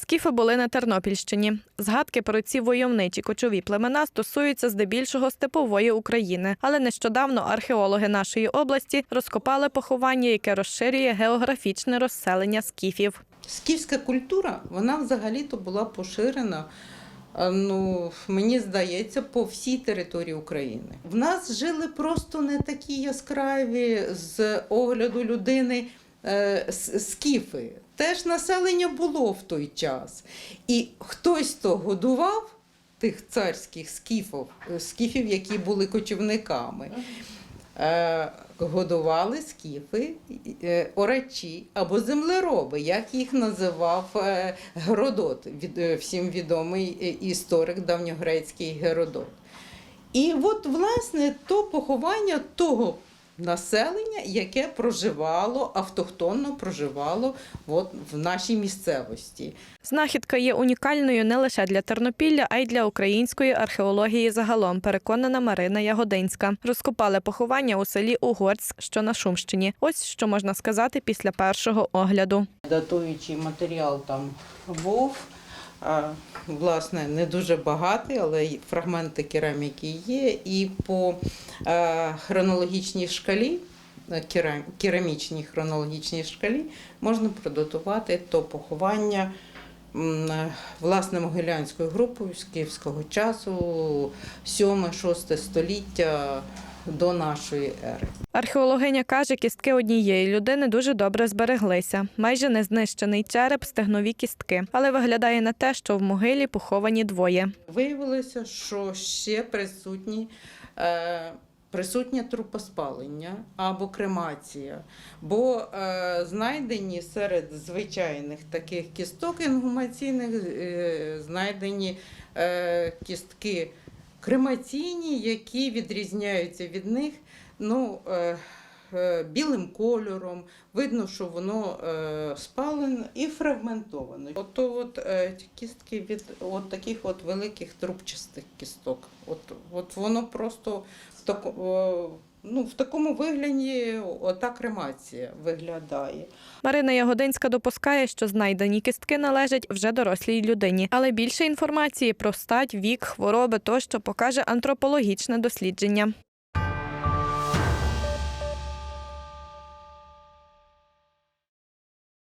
Скіфи були на Тернопільщині. Згадки про ці войовничі кочові племена стосуються здебільшого степової України. Але нещодавно археологи нашої області розкопали поховання, яке розширює географічне розселення скіфів. Скіфська культура, вона взагалі-то була поширена, е, ну, мені здається, по всій території України. В нас жили просто не такі яскраві з огляду людини скіфи. Теж населення було в той час. І хтось то годував тих царських скіфів, е, скіфів, які були кочівниками. Е, годували скіфи, е, орачі або землероби, як їх називав е, Геродот, е, всім відомий е, історик давньогрецький Геродот. І от, власне, то поховання того населення, яке проживало, автохтонно проживало от, в нашій місцевості. Знахідка є унікальною не лише для Тернопілля, а й для української археології загалом, переконана Марина Ягодинська. Розкопали поховання у селі Угорськ, що на Шумщині. Ось що можна сказати після першого огляду. Датуючий матеріал там був. Власне, не дуже багатий, але фрагменти кераміки є. І по е, хронологічній шкалі, е, керам- керамічній хронологічній шкалі, можна продатувати то поховання власне могилянською групою з київського часу, 7-6 століття до нашої ери. Археологиня каже, кістки однієї людини дуже добре збереглися. Майже не знищений череп, стегнові кістки, але виглядає на те, що в могилі поховані двоє. Виявилося, що ще присутні. Е, Присутнє трупоспалення або кремація, бо е, знайдені серед звичайних таких кісток інгумаційних е, знайдені е, кістки кремаційні, які відрізняються від них ну, е, е, білим кольором. Видно, що воно е, спалене і фрагментовано. Ото от, кістки від от таких от великих трубчастих кісток. От, от воно просто в, такому. Ну, в такому вигляді ота кремація виглядає. Марина Ягодинська допускає, що знайдені кістки належать вже дорослій людині, але більше інформації про стать, вік, хвороби тощо покаже антропологічне дослідження.